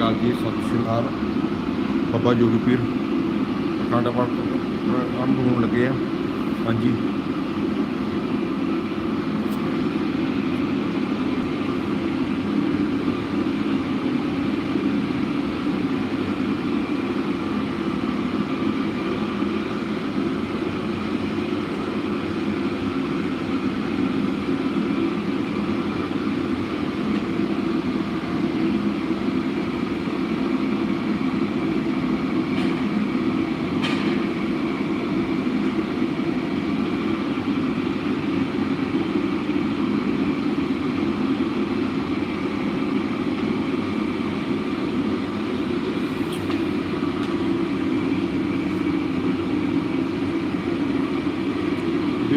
ਅਕਾਲ ਜੀ, ਸਤਿ ਸ਼੍ਰੀ ਅਕਾਲ। ਬਾਬਾ ਜੋਗੀ ਪੀਰ ਅਖੰਡ ਪਾਠ ਆਰੰਭ ਹੋਣ ਲੱਗੇ ਆ। ਹਾਂਜੀ।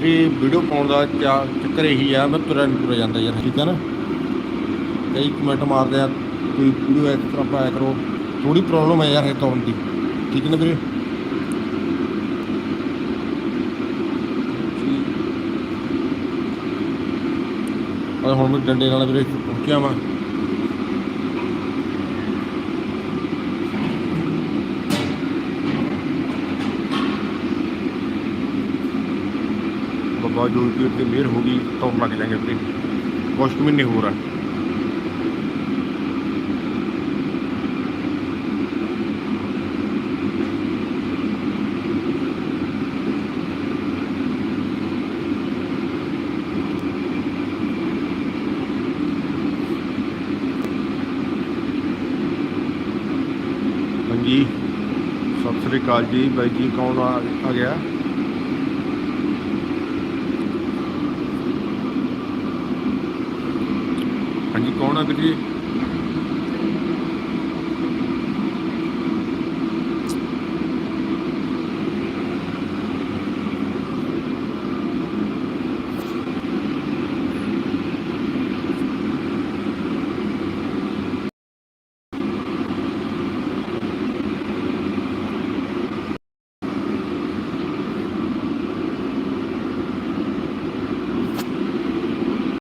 ਵੀਰੇ ਵੀਡੀਓ ਪਾਉਣ ਦਾ ਚਾ- ਚੱਕਰ ਇਹੀ ਆ, ਮੈਂ ਤੁਰਿਆ ਨਹੀਂ ਤੁਰਿਆ ਜਾਂਦਾ ਯਾਰ, ਠੀਕ ਹੈ ਨਾ? ਕਈ ਕਮੈਂਟ ਮਾਰਦੇ ਆ, ਕੋਈ ਵੀਡੀਓ ਇਸ ਤਰ੍ਹਾਂ ਪਾਇਆ ਕਰੋ ਥੋੜੀ ਪ੍ਰੋਬਲਮ ਹੈ ਯਾਰ ਇਹ ਤੋਂ ਦੀ, ਠੀਕ ਹੈ ਨਾ ਵੀਰੇ? ਹੁਣ ਮੈਂ ਡੰਡੇ ਨਾਲ ਵੀਰੇ ਪਹੁੰਚਿਆ ਵਾਂ। ਬਾਬਾ ਜੋ ਕਿ ਤੇ ਮਿਹਰ ਹੋ ਗਈ, ਤਾਂ ਲੱਗ ਜਾਏਗੇ ਵੀਰੇ ਕੁਛ ਕੁ ਮਹੀਨੇ ਹੋਰ ਆ। ਹਾਂਜੀ। ਸਤਿ ਸ੍ਰੀ ਅਕਾਲ ਜੀ। ਬਾਈ ਜੀ, ਕੌਣ ਆ ਗਿਆ? ਹਾਂਜੀ ਕੌਣ ਆ ਵੀਰ ਜੀ?